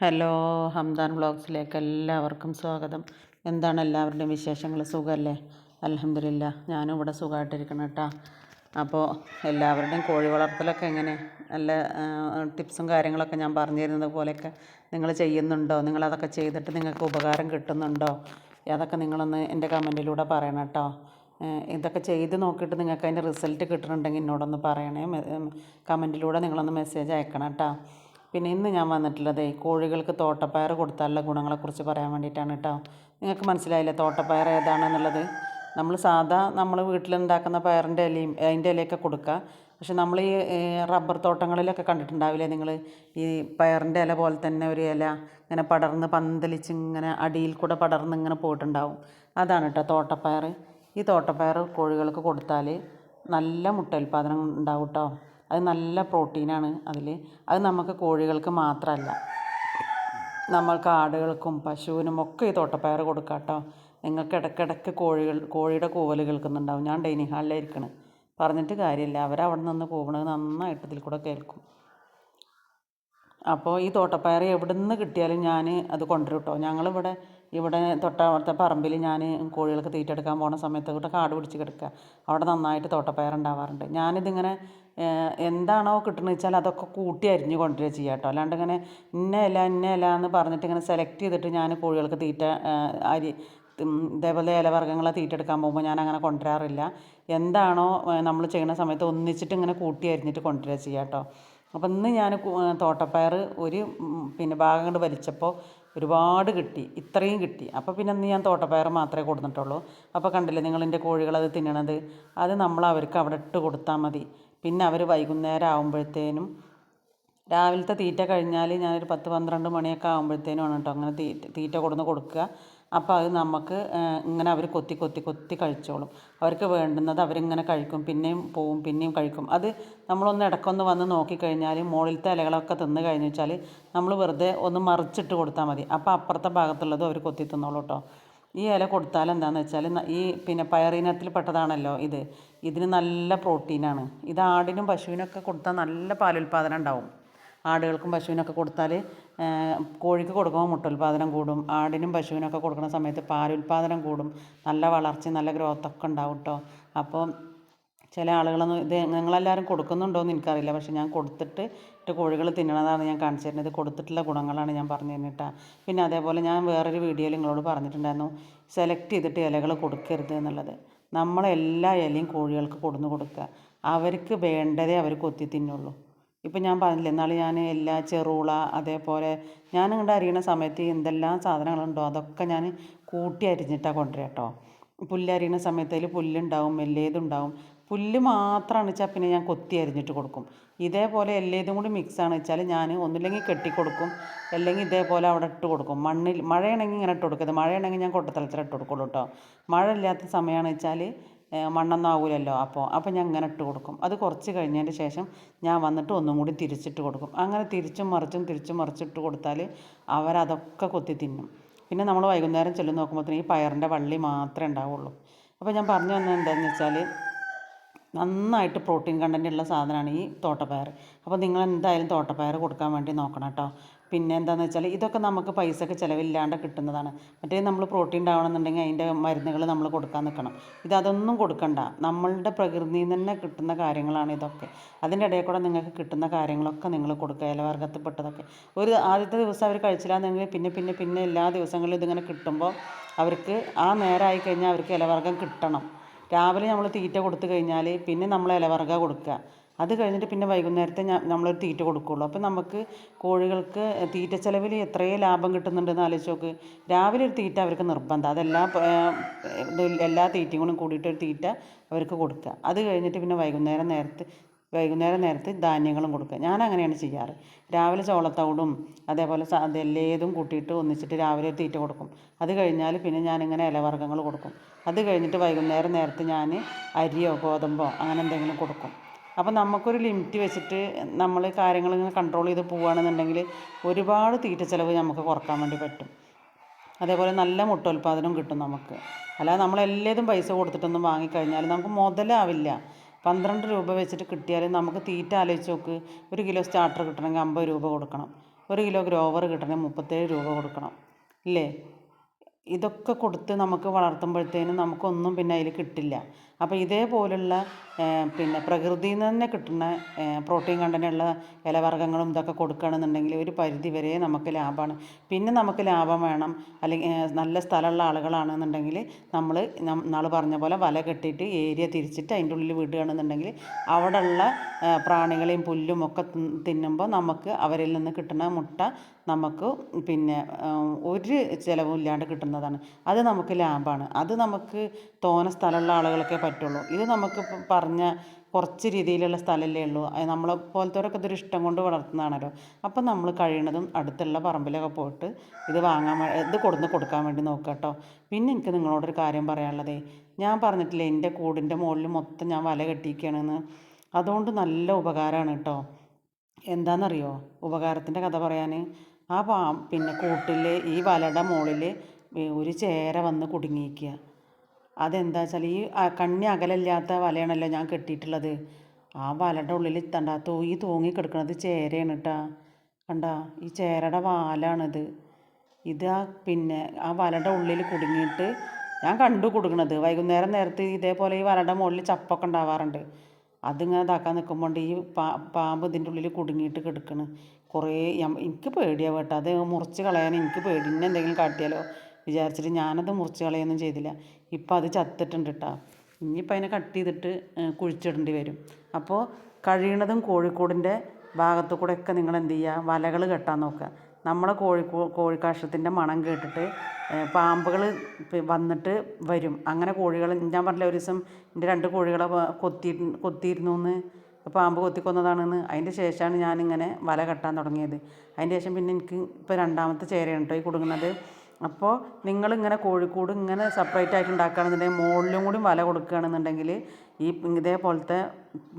Hello Hamdan വ്ളോഗ്സിലേക്ക് എല്ലാവർക്കും സ്വാഗതം. എന്താണ് എല്ലാവരുടെയും വിശേഷങ്ങൾ? സുഖമല്ലേ? അലഹമില്ല ഞാനും ഇവിടെ സുഖമായിട്ടിരിക്കണം കേട്ടോ. അപ്പോൾ എല്ലാവരുടെയും കോഴി വളർത്തലൊക്കെ എങ്ങനെ? നല്ല ടിപ്സും കാര്യങ്ങളൊക്കെ ഞാൻ പറഞ്ഞു തരുന്നത് പോലെയൊക്കെ നിങ്ങൾ ചെയ്യുന്നുണ്ടോ? നിങ്ങളതൊക്കെ ചെയ്തിട്ട് നിങ്ങൾക്ക് ഉപകാരം കിട്ടുന്നുണ്ടോ? അതൊക്കെ നിങ്ങളൊന്ന് എന്റെ കമന്റിലൂടെ പറയണം കേട്ടോ. ഇതൊക്കെ ചെയ്ത് നോക്കിയിട്ട് നിങ്ങൾക്ക് അതിന്റെ റിസൾട്ട് കിട്ടുന്നുണ്ടെങ്കിൽ എന്നോടൊന്ന് പറയണേ. കമന്റിലൂടെ നിങ്ങളൊന്ന് മെസ്സേജ് അയക്കണം കേട്ടോ. പിന്നെ ഇന്ന് ഞാൻ വന്നിട്ടുള്ളത് കോഴികൾക്ക് തോട്ടപ്പയർ കൊടുത്താലുള്ള ഗുണങ്ങളെക്കുറിച്ച് പറയാൻ വേണ്ടിയിട്ടാണ് കേട്ടോ. നിങ്ങൾക്ക് മനസ്സിലായില്ലേ തോട്ടപ്പയർ ഏതാണെന്നുള്ളത്? നമ്മൾ സാധാ നമ്മൾ വീട്ടിലുണ്ടാക്കുന്ന പയറിന്റെ ഇലയും അതിന്റെ ഇലയൊക്കെ കൊടുക്കുക. പക്ഷെ നമ്മൾ ഈ റബ്ബർ തോട്ടങ്ങളിലൊക്കെ കണ്ടിട്ടുണ്ടാവില്ലേ നിങ്ങൾ? ഈ പയറിന്റെ ഇല പോലെ തന്നെ ഒരു ഇല ഇങ്ങനെ പടർന്ന് പന്തലിച്ച് ഇങ്ങനെ അടിയിൽ കൂടെ പടർന്ന് ഇങ്ങനെ പോയിട്ടുണ്ടാവും. അതാണ് കേട്ടോ തോട്ടപ്പയർ. ഈ തോട്ടപ്പയർ കോഴികൾക്ക് കൊടുത്താൽ നല്ല മുട്ട ഉൽപ്പാദനം ഉണ്ടാവും കേട്ടോ. അത് നല്ല പ്രോട്ടീനാണ് അതിൽ അത് നമുക്ക് കോഴികൾക്ക് മാത്രമല്ല നമ്മൾക്ക് ആടുകൾക്കും പശുവിനും ഒക്കെ ഈ തോട്ടപ്പയർ കൊടുക്കാം കേട്ടോ. നിങ്ങൾക്ക് ഇടയ്ക്കിടയ്ക്ക് കോഴികൾ കോഴിയുടെ കൂവൽ കേൾക്കുന്നുണ്ടാവും. ഞാൻ ഡൈനിങ് ഹാളിലായിരിക്കണം പറഞ്ഞിട്ട് കാര്യമില്ല. അവരവിടെ നിന്ന് പോകുന്നത് നന്നായിട്ട് ഇതിൽ കൂടെ കേൾക്കും. അപ്പോൾ ഈ തോട്ടപ്പയർ എവിടെ നിന്ന് കിട്ടിയാലും ഞാൻ അത് കൊണ്ടുവരും കേട്ടോ. ഞങ്ങളിവിടെ ഇവിടെ തൊട്ടടുത്ത പറമ്പിൽ ഞാൻ കോഴികൾക്ക് തീറ്റ എടുക്കാൻ പോണ സമയത്ത് ഇവിടെ കാട് പിടിച്ച് കിടക്കുക. അവിടെ നന്നായിട്ട് തോട്ടപ്പയർ ഉണ്ടാവാറുണ്ട്. ഞാനിതിങ്ങനെ എന്താണോ കിട്ടുന്നത് വെച്ചാൽ അതൊക്കെ കൂട്ടി അരിഞ്ഞ് കൊണ്ടുവരിക ചെയ്യുക കേട്ടോ. അല്ലാണ്ട് ഇങ്ങനെ ഇന്ന ഇല ഇന്ന ഇല എന്ന് പറഞ്ഞിട്ട് ഇങ്ങനെ സെലക്ട് ചെയ്തിട്ട് ഞാൻ കോഴികൾക്ക് തീറ്റ അരി ഇതേപോലെ ഇലവർഗങ്ങളെ തീറ്റെടുക്കാൻ പോകുമ്പോൾ ഞാൻ അങ്ങനെ കൊണ്ടുവരാറില്ല. എന്താണോ നമ്മൾ ചെയ്യുന്ന സമയത്ത് ഒന്നിച്ചിട്ട് ഇങ്ങനെ കൂട്ടി അരിഞ്ഞിട്ട് കൊണ്ടുവരിക ചെയ്യുക കേട്ടോ. അപ്പം ഇന്ന് ഞാൻ തോട്ടപ്പയർ ഒരു പിന്നെ ഭാഗം കൊണ്ട് വലിച്ചപ്പോൾ ഒരുപാട് കിട്ടി ഇത്രയും കിട്ടി. അപ്പോൾ പിന്നെ അന്ന് ഞാൻ തോട്ടപ്പയർ മാത്രമേ കൊടുത്തിട്ടുള്ളൂ. അപ്പോൾ കണ്ടില്ലേ നിങ്ങൾ എന്റെ കോഴികളത് തിന്നണത്? അത് നമ്മൾ അവർക്ക് അവിടെ ഇട്ട് കൊടുത്താൽ മതി. പിന്നെ അവർ വൈകുന്നേരം ആകുമ്പോഴത്തേനും രാവിലത്തെ തീറ്റ കഴിഞ്ഞാൽ ഞാനൊരു പത്ത് പന്ത്രണ്ട് മണിയൊക്കെ ആകുമ്പോഴത്തേനുമാണ് കേട്ടോ അങ്ങനെ തീറ്റ തീറ്റ കൊടുന്ന് കൊടുക്കുക. അപ്പോൾ അത് നമുക്ക് ഇങ്ങനെ അവർ കൊത്തി കൊത്തി കൊത്തി കഴിച്ചോളും. അവർക്ക് വേണ്ടുന്നത് അവരിങ്ങനെ കഴിക്കും പിന്നെയും പോവും പിന്നെയും കഴിക്കും. അത് നമ്മളൊന്ന് ഇടയ്ക്കൊന്ന് വന്ന് നോക്കിക്കഴിഞ്ഞാൽ മുകളിലത്തെ ഇലകളൊക്കെ തിന്ന് കഴിഞ്ഞു വെച്ചാൽ നമ്മൾ വെറുതെ ഒന്ന് മറിച്ചിട്ട് കൊടുത്താൽ മതി. അപ്പോൾ അപ്പുറത്തെ ഭാഗത്തുള്ളത് അവർ കൊത്തി തിന്നോളൂ കേട്ടോ ഈ ഇല കൊടുത്താൽ എന്താണെന്ന് വെച്ചാൽ ഈ പിന്നെ പയറിനത്തിൽ പെട്ടതാണല്ലോ ഇത്. ഇതിന് നല്ല പ്രോട്ടീനാണ്. ഇത് ആടിനും പശുവിനൊക്കെ കൊടുത്താൽ നല്ല പാലുൽപാദനം ഉണ്ടാവും. ആടുകൾക്കും പശുവിനൊക്കെ കൊടുത്താൽ കോഴിക്ക് കൊടുക്കുമ്പോൾ മുട്ടുൽപാദനം കൂടും. ആടിനും പശുവിനൊക്കെ കൊടുക്കുന്ന സമയത്ത് പാലുൽപാദനം കൂടും. നല്ല വളർച്ച നല്ല ഗ്രോത്തൊക്കെ ഉണ്ടാവും കേട്ടോ അപ്പോൾ ചില ആളുകളൊന്നും ഇത് നിങ്ങളെല്ലാവരും കൊടുക്കുന്നുണ്ടോയെന്ന് എനിക്കറിയില്ല. പക്ഷേ ഞാൻ കൊടുത്തിട്ട് കോഴികൾ തിന്നണതാണ് ഞാൻ കാണിച്ചു തരുന്നത്. കൊടുത്തിട്ടുള്ള ഗുണങ്ങളാണ് ഞാൻ പറഞ്ഞു തരുന്നത് പിന്നെ അതേപോലെ ഞാൻ വേറൊരു വീഡിയോയിൽ നിങ്ങളോട് പറഞ്ഞിട്ടുണ്ടായിരുന്നു സെലക്ട് ചെയ്തിട്ട് ഇലകൾ കൊടുക്കരുത് എന്നുള്ളത്. നമ്മളെല്ലാ ഇലയും കോഴികൾക്ക് കൊടുന്ന് കൊടുക്കുക. അവർക്ക് വേണ്ടതേ അവർ കൊത്തി തിന്നുള്ളൂ. ഇപ്പം ഞാൻ പറഞ്ഞില്ലേ ഇന്നാൾ ഞാൻ എല്ലാ ചെറുള അതേപോലെ ഞാൻ ഇങ്ങോട്ട് അരിയണ സമയത്ത് എന്തെല്ലാം സാധനങ്ങളുണ്ടോ അതൊക്കെ ഞാൻ കൂട്ടി അരിഞ്ഞിട്ടാണ് കൊണ്ടുവരിക കേട്ടോ പുല്ല് അരിയണ സമയത്ത് അതിൽ പുല്ലുണ്ടാവും എല്ലേതുണ്ടാവും. പുല്ല് മാത്രമാണ് വെച്ചാൽ പിന്നെ ഞാൻ കൊത്തി അരിഞ്ഞിട്ട് കൊടുക്കും. ഇതേപോലെ എല്ലേതും കൂടി മിക്സാണ് വെച്ചാൽ ഞാൻ ഒന്നില്ലെങ്കിൽ കെട്ടിക്കൊടുക്കും അല്ലെങ്കിൽ ഇതേപോലെ അവിടെ ഇട്ട് കൊടുക്കും. മണ്ണിൽ മഴയാണെങ്കിൽ ഇങ്ങനെ ഇട്ട് കൊടുക്കരുത്. മഴയാണെങ്കിൽ ഞാൻ കൊട്ടത്തലത്തിൽ ഇട്ട് കൊടുക്കുള്ളൂ കേട്ടോ മഴ ഇല്ലാത്ത സമയമാണ് വെച്ചാൽ മണ്ണൊന്നും ആവില്ലല്ലോ അപ്പോൾ അപ്പോൾ ഞാൻ ഇങ്ങനെ ഇട്ട് കൊടുക്കും. അത് കുറച്ച് കഴിഞ്ഞതിന് ശേഷം ഞാൻ വന്നിട്ട് ഒന്നും കൂടി തിരിച്ചിട്ട് കൊടുക്കും. അങ്ങനെ തിരിച്ചും മറിച്ചും തിരിച്ചും മറിച്ചിട്ട് കൊടുത്താൽ അവരതൊക്കെ കൊത്തി തിന്നും. പിന്നെ നമ്മൾ വൈകുന്നേരം ചെല്ലും നോക്കുമ്പോഴത്തേനും ഈ പയറിന്റെ വള്ളി മാത്രമേ ഉണ്ടാവുള്ളൂ. അപ്പോൾ ഞാൻ പറഞ്ഞു വന്നത് എന്താണെന്ന് വെച്ചാൽ നന്നായിട്ട് പ്രോട്ടീൻ കണ്ടന്റ് ഉള്ള സാധനമാണ് ഈ തോട്ടപ്പയർ. അപ്പോൾ നിങ്ങൾ എന്തായാലും തോട്ടപ്പയർ കൊടുക്കാൻ വേണ്ടി നോക്കണം കേട്ടോ. പിന്നെ എന്താണെന്ന് വെച്ചാൽ ഇതൊക്കെ നമുക്ക് പൈസക്ക് ചിലവില്ലാണ്ട് കിട്ടുന്നതാണ്. മറ്റേ നമ്മൾ പ്രോട്ടീൻ ഉണ്ടാവണമെന്നുണ്ടെങ്കിൽ അതിന്റെ മരുന്നുകൾ നമ്മൾ കൊടുക്കാൻ നിൽക്കണം ഇത് അതൊന്നും കൊടുക്കണ്ട. നമ്മളുടെ പ്രകൃതിയിൽ നിന്ന് തന്നെ കിട്ടുന്ന കാര്യങ്ങളാണ് ഇതൊക്കെ. അതിന്റെ ഇടയിൽ കൂടെ നിങ്ങൾക്ക് കിട്ടുന്ന കാര്യങ്ങളൊക്കെ നിങ്ങൾ കൊടുക്കുക. ഇലവർഗത്തിൽപ്പെട്ടതൊക്കെ ഒരു ആദ്യത്തെ ദിവസം അവർ കഴിച്ചില്ലാന്നുണ്ടെങ്കിൽ പിന്നെ പിന്നെ പിന്നെ എല്ലാ ദിവസങ്ങളിലും ഇതിങ്ങനെ കിട്ടുമ്പോൾ അവർക്ക് ആ നേരമായി കഴിഞ്ഞാൽ അവർക്ക് ഇലവർഗം കിട്ടണം. രാവിലെ നമ്മൾ തീറ്റ കൊടുത്തു കഴിഞ്ഞാൽ പിന്നെ നമ്മൾ ഇലവർഗ കൊടുക്കുക. അത് കഴിഞ്ഞിട്ട് പിന്നെ വൈകുന്നേരത്തെ നമ്മളൊരു തീറ്റ കൊടുക്കുകയുള്ളൂ അപ്പോൾ നമുക്ക് കോഴികൾക്ക് തീറ്റ ചിലവിൽ എത്രയും ലാഭം കിട്ടുന്നുണ്ടെന്ന് ആലോചിച്ച് നോക്ക്. രാവിലെ ഒരു തീറ്റ അവർക്ക് നിർബന്ധം. അതെല്ലാ എല്ലാ തീറ്റയും കൂടി കൂടിയിട്ട് ഒരു തീറ്റ അവർക്ക് കൊടുക്കുക. അത് കഴിഞ്ഞിട്ട് പിന്നെ വൈകുന്നേരം നേരത്ത് വൈകുന്നേരം നേരത്ത് ധാന്യങ്ങളും കൊടുക്കുക. ഞാൻ അങ്ങനെയാണ് ചെയ്യാറ്. രാവിലെ ചോളത്തവിടും അതേപോലെ അതെല്ലേതും കൂട്ടിയിട്ട് ഒന്നിച്ചിട്ട് രാവിലെ തീറ്റ കൊടുക്കും. അത് കഴിഞ്ഞാൽ പിന്നെ ഞാനിങ്ങനെ ഇലവർഗങ്ങൾ കൊടുക്കും. അത് കഴിഞ്ഞിട്ട് വൈകുന്നേരം നേരത്ത് ഞാൻ അരിയോ ഗോതമ്പോ അങ്ങനെ എന്തെങ്കിലും കൊടുക്കും. അപ്പോൾ നമുക്കൊരു ലിമിറ്റ് വെച്ചിട്ട് നമ്മൾ കാര്യങ്ങൾ ഇങ്ങനെ കൺട്രോൾ ചെയ്ത് പോവുകയാണെന്നുണ്ടെങ്കിൽ ഒരുപാട് തീറ്റ ചിലവ് നമുക്ക് കുറയ്ക്കാൻ വേണ്ടി പറ്റും. അതേപോലെ നല്ല മുട്ടോൽപാദനം കിട്ടും നമുക്ക്. അല്ലാതെ നമ്മളെല്ലാതും പൈസ കൊടുത്തിട്ടൊന്നും വാങ്ങിക്കഴിഞ്ഞാൽ നമുക്ക് മുതലാവില്ല. പന്ത്രണ്ട് രൂപ വെച്ചിട്ട് കിട്ടിയാലും നമുക്ക് തീറ്റ ആലോചിച്ച് നോക്ക്. ഒരു കിലോ സ്റ്റാർട്ടർ കിട്ടണമെങ്കിൽ അമ്പത് രൂപ കൊടുക്കണം. ഒരു കിലോ ഗ്രോവർ കിട്ടണമെങ്കിൽ മുപ്പത്തേഴ് രൂപ കൊടുക്കണം. ഇല്ലേ? ഇതൊക്കെ കൊടുത്ത് നമുക്ക് വളർത്തുമ്പോഴത്തേനും നമുക്കൊന്നും പിന്നെ അതിൽ കിട്ടില്ല. അപ്പോൾ ഇതേപോലുള്ള പിന്നെ പ്രകൃതിയിൽ നിന്ന് തന്നെ കിട്ടുന്ന പ്രോട്ടീൻ കണ്ടന്റുള്ള ഇലവർഗങ്ങളും ഇതൊക്കെ കൊടുക്കുകയാണെന്നുണ്ടെങ്കിൽ ഒരു പരിധി വരെ നമുക്ക് ലാഭമാണ്. പിന്നെ നമുക്ക് ലാഭം വേണം. അല്ലെങ്കിൽ നല്ല സ്ഥലമുള്ള ആളുകളാണെന്നുണ്ടെങ്കിൽ നമ്മൾ നാൾ പറഞ്ഞ പോലെ വല കെട്ടിയിട്ട് ഏരിയ തിരിച്ചിട്ട് അതിന്റെ ഉള്ളിൽ വിടുകയാണെന്നുണ്ടെങ്കിൽ അവിടെയുള്ള പ്രാണികളെയും പുല്ലും ഒക്കെ തിന്നുമ്പോൾ നമുക്ക് അവരിൽ നിന്ന് കിട്ടുന്ന മുട്ട നമുക്ക് പിന്നെ ഒരു ചിലവും ഇല്ലാണ്ട് കിട്ടുന്നതാണ്. അത് നമുക്ക് ലാഭമാണ്. അത് നമുക്ക് തോനെ സ്ഥലമുള്ള ആളുകൾക്കേ പറ്റുള്ളൂ. ഇത് നമുക്ക് പറഞ്ഞ കുറച്ച് രീതിയിലുള്ള സ്ഥലമല്ലേ ഉള്ളൂ. നമ്മളെ പോലത്തവരൊക്കെ ഇതൊരു ഇഷ്ടം കൊണ്ട് വളർത്തുന്നതാണല്ലോ. അപ്പം നമ്മൾ കഴിയണതും അടുത്തുള്ള പറമ്പിലൊക്കെ പോയിട്ട് ഇത് വാങ്ങാൻ ഇത് കൊടുന്ന് കൊടുക്കാൻ വേണ്ടി നോക്കുക കേട്ടോ. പിന്നെ എനിക്ക് നിങ്ങളോടൊരു കാര്യം പറയാനുള്ളതേ. ഞാൻ പറഞ്ഞിട്ടില്ലേ എന്റെ കൂടിന്റെ മുകളിൽ മൊത്തം ഞാൻ വല കെട്ടിയിരിക്കുകയാണെന്ന്. അതുകൊണ്ട് നല്ല ഉപകാരമാണ് കേട്ടോ. എന്താണെന്നറിയോ? ഉപകാരത്തിന്റെ കഥ പറയാൻ ആ പാ പിന്നെ കൂട്ടിൽ ഈ വലയുടെ മുകളിൽ ഒരു ചേര വന്ന് കുടുങ്ങിയിരിക്കുക. അതെന്താ വെച്ചാൽ ഈ കണ്ണി അകലില്ലാത്ത വലയാണല്ലോ ഞാൻ കെട്ടിയിട്ടുള്ളത്. ആ വലയുടെ ഉള്ളിൽ ഇത്തണ്ട തൂങ്ങി തൂങ്ങി കിടക്കുന്നത് ചേരയാണ് കേട്ടാ കണ്ട ഈ ചേരയുടെ വാലാണിത്. ഇത് ആ പിന്നെ ആ വലയുടെ ഉള്ളിൽ കുടുങ്ങിയിട്ട് ഞാൻ കണ്ടു കുടുങ്ങണത്. വൈകുന്നേരം നേരത്ത് ഇതേപോലെ ഈ വലയുടെ മുകളിൽ ചപ്പൊക്കെ ഉണ്ടാവാറുണ്ട്. അതിങ്ങനെ ഇതാക്കാൻ നിൽക്കുമ്പോൾ ഈ പാ പാമ്പ് ഇതിന്റെ ഉള്ളിൽ കുടുങ്ങിയിട്ട് കിടക്കണ്. കുറേ എനിക്ക് പേടിയാണ് കേട്ടോ. അത് മുറിച്ച് കളയാൻ എനിക്ക് പേടി. എന്നെ എന്തെങ്കിലും കാട്ടിയാലോ? വിചാരിച്ചിട്ട് ഞാനത് മുറിച്ച് കളയൊന്നും ചെയ്തില്ല. ഇപ്പം അത് ചത്തിട്ടുണ്ട് കേട്ടോ ഇനിയിപ്പോൾ അതിനെ കട്ട് ചെയ്തിട്ട് കുഴിച്ചിടേണ്ടി വരും. അപ്പോൾ കഴിയണതും കോഴിക്കൂടിന്റെ ഭാഗത്തു കൂടെയൊക്കെ നിങ്ങൾ എന്ത് ചെയ്യുക? വലകൾ കെട്ടാൻ നോക്കുക. നമ്മളെ കോഴി കോഴിക്കാഷ്ടത്തിന്റെ മണം കേട്ടിട്ട് പാമ്പുകൾ വന്നിട്ട് വരും. അങ്ങനെ കോഴികൾ ഞാൻ പറഞ്ഞില്ല ഒരു ദിവസം എന്റെ രണ്ട് കോഴികളെ കൊത്തി കൊത്തിയിരുന്നു എന്ന് പാമ്പ് കൊത്തിക്കൊന്നതാണെന്ന്. അതിന്റെ ശേഷമാണ് ഞാനിങ്ങനെ വല കെട്ടാൻ തുടങ്ങിയത്. അതിന്റെ ശേഷം പിന്നെ എനിക്ക് ഇപ്പോൾ രണ്ടാമത്തെ ചേരയാണ് കേട്ടോ ഈ കുടുങ്ങുന്നത്. അപ്പോൾ നിങ്ങളിങ്ങനെ കോഴിക്കൂട് ഇങ്ങനെ സെപ്പറേറ്റ് ആയിട്ട് ഉണ്ടാക്കുകയാണെന്നുണ്ടെങ്കിൽ മുകളിലും കൂടി വല കൊടുക്കുകയാണെന്നുണ്ടെങ്കിൽ ഈ ഇതേപോലത്തെ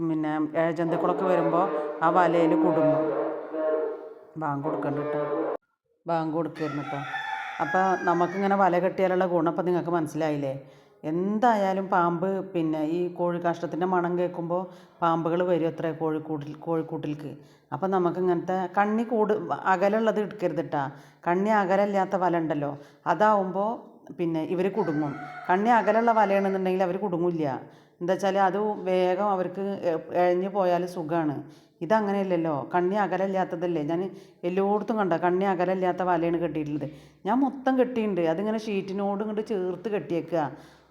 പിന്നെ ജന്തുക്കളൊക്കെ വരുമ്പോൾ ആ വലയിൽ കുടുങ്ങും. ബാങ്ക് കൊടുക്കണ്ട കേട്ടോ. ബാങ്ക് കൊടുക്കായിരുന്നു കേട്ടോ അപ്പോൾ നമുക്കിങ്ങനെ വല കെട്ടിയാലുള്ള ഗുണം അപ്പോൾ നിങ്ങൾക്ക് മനസ്സിലായില്ലേ? എന്തായാലും പാമ്പ് പിന്നെ ഈ കോഴി കാഷ്ടത്തിന്റെ മണം കേൾക്കുമ്പോൾ പാമ്പുകൾ വരും അത്ര കോഴിക്കൂട്ടിൽ കോഴിക്കൂട്ടിലേക്ക് അപ്പം നമുക്ക് ഇങ്ങനത്തെ കണ്ണി കൂട് അകലുള്ളത് എടുക്കരുത് കേട്ടാ കണ്ണി അകലില്ലാത്ത വല ഉണ്ടല്ലോ അതാവുമ്പോൾ പിന്നെ ഇവർ കുടുങ്ങും. കണ്ണി അകലുള്ള വലയാണെന്നുണ്ടെങ്കിൽ അവർ കുടുങ്ങില്ല. എന്താ വെച്ചാൽ അത് വേഗം അവർക്ക് ഇഴഞ്ഞു പോയാൽ സുഖമാണ് ഇതങ്ങനെയല്ലല്ലോ കണ്ണി അകലില്ലാത്തതല്ലേ. ഞാൻ എല്ലായിടത്തും കണ്ട കണ്ണി അകലില്ലാത്ത വലയാണ് കെട്ടിയിട്ടുള്ളത്. ഞാൻ മൊത്തം കെട്ടിയിട്ടുണ്ട്. അതിങ്ങനെ ഷീറ്റിനോട് ഇങ്ങോട്ട് ചേർത്ത് കെട്ടിയേക്കുക.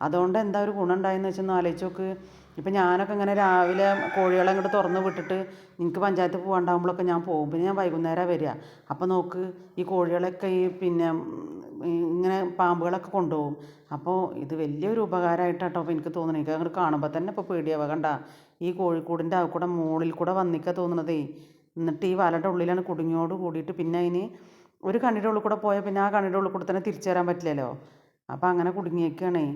അതുകൊണ്ട് എന്താ ഒരു ഗുണം ഉണ്ടായെന്ന് വെച്ചൊന്ന് ആലോചിച്ച് നോക്ക്. ഇപ്പം ഞാനൊക്കെ ഇങ്ങനെ രാവിലെ കോഴികളെ അങ്ങോട്ട് തുറന്ന് വിട്ടിട്ട് എനിക്ക് പഞ്ചായത്ത് പോകാണ്ടാകുമ്പോഴൊക്കെ ഞാൻ പോകും. പിന്നെ ഞാൻ വൈകുന്നേരമാണ് വരിക. അപ്പോൾ നോക്ക് ഈ കോഴികളൊക്കെ ഈ പിന്നെ ഇങ്ങനെ പാമ്പുകളൊക്കെ കൊണ്ടുപോകും. അപ്പോൾ ഇത് വലിയൊരു ഉപകാരമായിട്ടാട്ടോ അപ്പോൾ എനിക്ക് തോന്നുന്നത്. എനിക്ക് അങ്ങോട്ട് കാണുമ്പോൾ തന്നെ ഇപ്പോൾ പേടിയാവുക. കണ്ട ഈ കോഴിക്കൂടിന്റെ ആ കൂടെ മുകളിൽ കൂടെ വന്നിക്കാൻ തോന്നണതേ. എന്നിട്ട് ഈ വലയുടെ ഉള്ളിലാണ് കുടുങ്ങിയോട് കൂടിയിട്ട് പിന്നെ അതിന് ഒരു കണ്ണിയുടെ ഉള്ളിൽ കൂടെ പോയാൽ പിന്നെ ആ കണ്ണിയുടെ ഉള്ളിൽ കൂടെ തന്നെ തിരിച്ചു വരാൻ പറ്റില്ലല്ലോ. അപ്പോൾ അങ്ങനെ കുടുങ്ങിയേക്കാണേ.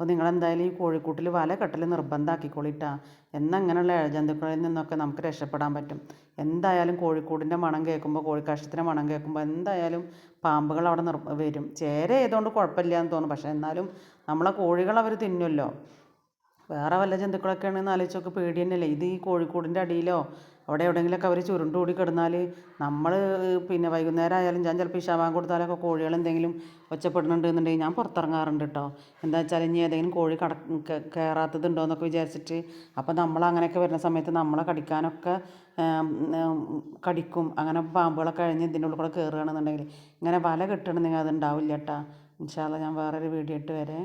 അപ്പോൾ നിങ്ങളെന്തായാലും ഈ കോഴിക്കൂട്ടിൽ വല കെട്ടൽ നിർബന്ധമാക്കിക്കോളിട്ടാ എന്നാൽ അങ്ങനെയുള്ള ഇഴജന്തുക്കളിൽ നിന്നൊക്കെ നമുക്ക് രക്ഷപ്പെടാൻ പറ്റും. എന്തായാലും കോഴിക്കൂടിന്റെ മണം കേൾക്കുമ്പോൾ കോഴിക്കാഷ്ടത്തിന്റെ മണം കേൾക്കുമ്പോൾ എന്തായാലും പാമ്പുകൾ അവിടെ നിർ വരും. ചേര ആയതുകൊണ്ട് കുഴപ്പമില്ല എന്ന് തോന്നും. പക്ഷേ എന്നാലും നമ്മളെ കോഴികൾ അവർ തിന്നുമല്ലോ വേറെ വല്ല ജന്തുക്കളൊക്കെ ആണെന്ന് ആലോചിച്ചൊക്കെ പേടി തന്നെയല്ലേ ഇത് ഈ കോഴിക്കൂടിന്റെ അടിയിലോ അവിടെ എവിടെയെങ്കിലുമൊക്കെ അവർ ചുരുണ്ട് കൂടി കിടന്നാൽ നമ്മൾ പിന്നെ വൈകുന്നേരം ആയാലും ഞാൻ ചിലപ്പോൾ ഇഷാവാൻ കൊടുത്താലൊക്കെ കോഴികൾ എന്തെങ്കിലും ഒച്ചപ്പെടുന്നുണ്ട് എന്നുണ്ടെങ്കിൽ ഞാൻ പുറത്തിറങ്ങാറുണ്ട് കേട്ടോ എന്താ വെച്ചാൽ ഇനി ഏതെങ്കിലും കോഴി കട കയറാത്തതുണ്ടോ എന്നൊക്കെ വിചാരിച്ചിട്ട് അപ്പോൾ നമ്മൾ അങ്ങനെയൊക്കെ വരുന്ന സമയത്ത് നമ്മളെ കടിക്കാനൊക്കെ കടിക്കും. അങ്ങനെ പാമ്പുകളൊക്കെ കഴിഞ്ഞ് ഇതിന്റെ ഉള്ളിൽ കൂടെ കയറുകയാണെന്നുണ്ടെങ്കിൽ ഇങ്ങനെ വല കിട്ടണമെന്നെങ്കിൽ അത് ഉണ്ടാവില്ല കേട്ടോ ഇൻഷാല്ല ഞാൻ വേറൊരു വീഡിയോ ഇട്ട് വരെ.